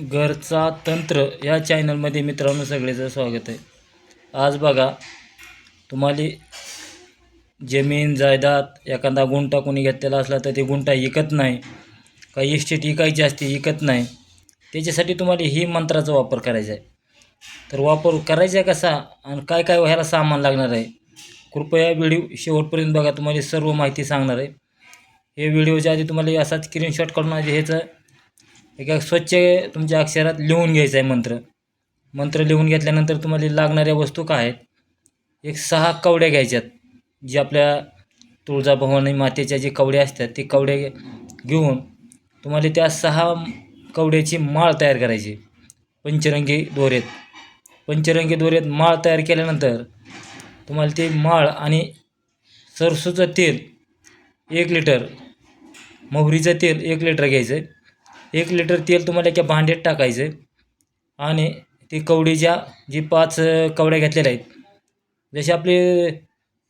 घरचा तंत्र या चॅनलमध्ये मित्रांनो सगळेचं स्वागत आहे. आज बघा तुम्हाला जमीन जायदाद एखादा गुंठा कोणी घेतलेला असला तर ते गुंठा इकत नाही. काही इस्टेट इकायची असते इकत नाही. त्याच्यासाठी तुम्हाला ही मंत्राचा वापर करायचा आहे. तर वापर करायचा आहे कसा आणि काय काय ह्याला सामान लागणार आहे? कृपया व्हिडिओ शेवटपर्यंत बघा तुम्हाला सर्व माहिती सांगणार आहे. हे व्हिडिओच्या आधी तुम्हाला असाच स्क्रीनशॉट काढून आधी ह्याचं एका स्वच्छ तुमच्या अक्षरात लिहून घ्यायचं आहे मंत्र. मंत्र लिहून घेतल्यानंतर तुम्हाला लागणाऱ्या वस्तू काय आहेत? एक सहा कवड्या घ्यायच्यात. जी आपल्या तुळजाभवानी मातेच्या जे कवड्या असतात ते कवडे घेऊन तुम्हाला त्या सहा कवड्याची माळ तयार करायची. पंचरंगी दोऱ्यात. पंचरंगी दोऱ्यात माळ तयार केल्यानंतर तुम्हाला ते माळ आणि सरसूचं तेल एक लिटर मोहरीचं तेल एक लिटर घ्यायचं आहे एक लिटर तेल तुम्हाला एका भांड्यात टाकायचं आहे आणि ती कवडीच्या जी पाच कवड्या घेतलेल्या आहेत जशी आपली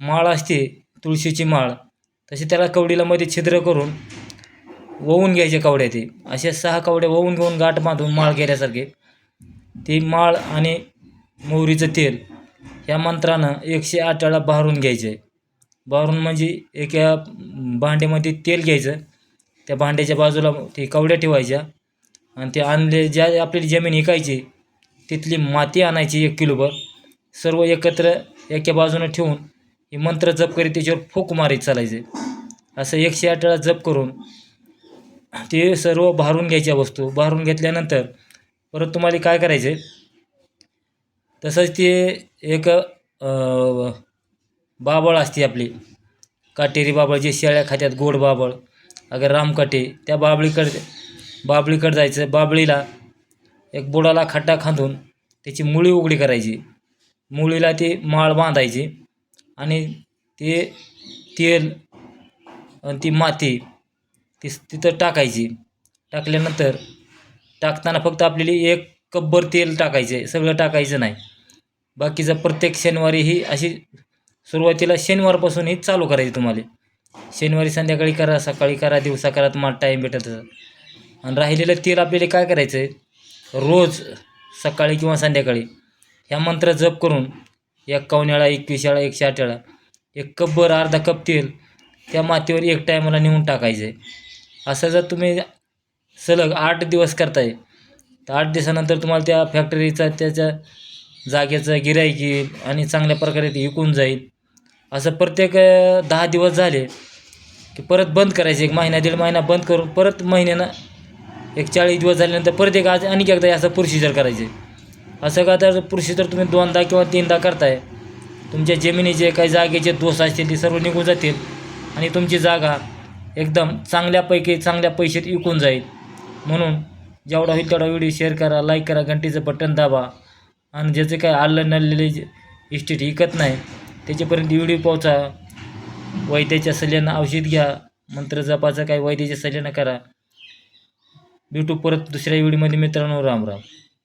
माळ असते तुळशीची माळ तशी त्याला कवडीला मध्ये छिद्र करून ववून घ्यायचे कवड्या ते. अशा सहा कवड्या ववून घेऊन गाठ बांधून माळ घेण्यासारखे ती माळ आणि मोहरीचं तेल ह्या मंत्रानं एकशे आठ वेळा बहारून घ्यायचं आहे बहारून म्हणजे एका भांड्यामध्ये तेल घ्यायचं. त्या भांड्याच्या बाजूला ते कवड्या ठेवायच्या आणि ते आणले ज्या आपली जमीन विकायची तिथली माती आणायची एक किलोभर सर्व एकत्र एका बाजूनं ठेवून हे मंत्र जप करीत त्याच्यावर फूक मारीत चालायचे. असं एकशे आठ वेळा जप करून ते सर्व भारून घ्यायच्या वस्तू. भारून घेतल्यानंतर परत तुम्हाला काय करायचे? तसंच ते एक बाबळ असते आपली. काटेरी बाबळ जे शेळ्या खात्यात गोड बाबळ. अगर रामकटे त्या बाबळीकडे बाबळीकडे जायचं बाबळीला एक बुडाला खड्डा खांदून त्याची मुळी उघडी करायची. मुळीला ती माळ बांधायची आणि ते तेल आणि ती माती ती तिथं टाकायची. टाकल्यानंतर टाकताना फक्त आपल्याला एक कब्बर तेल टाकायचं आहे. सगळं टाकायचं नाही. बाकीचं प्रत्येक शनिवारी ही अशी सुरुवातीला शनिवारपासून ही चालू करायची तुम्हाला. शनिवारी संध्याकाळी करा सकाळी करा दिवसा करा तुम्हाला टाईम भेटत आणि राहिलेलं तेल आपल्याला काय करायचं आहे रोज सकाळी किंवा संध्याकाळी ह्या मंत्र जप करून एक वेळा एकवीस वेळा एकशे आठ वेळा एक कपभर अर्धा कप तेल त्या मातीवर एक टायमाला नेऊन टाकायचं. आहे असं जर तुम्ही सलग आठ दिवस करताय तर आठ दिवसानंतर तुम्हाला त्या फॅक्टरीचा त्याच्या जागेचं गिराईक येईल आणि चांगल्या प्रकारे ते विकून जाईल. असं प्रत्येक दहा दिवस झाले की परत बंद करायचे. एक महिना दीड महिना बंद करून परत महिन्यानं एक चाळीस दिवस झाल्यानंतर परत एक आज आणखी एकदा असं प्रोसिजर करायचे. असं का तर प्रोसिजर तुम्ही दोनदा किंवा तीनदा करताय. तुमच्या जमिनीचे काही जागेचे दोष असतील ते सर्व निघून जातील आणि तुमची जागा एकदम चांगल्यापैकी चांगल्या पैशात विकून जाईल. म्हणून जेवढा होईल तेवढा व्हिडिओ शेअर करा लाईक करा घंटीचं बटन दाबा. आणि ज्याचे काय आलं नडलेले इस्टेट विकत नाही त्याच्यापर्यंत व्हिडिओ पोहोचा. वैद्याच्या सल्ल्यानं औषध घ्या. मंत्र जपाचा काय वैद्याच्या सल्ल्यानं करा. भेटू परत दुसऱ्या व्हिडिओमध्ये मित्रांनो. राम राम.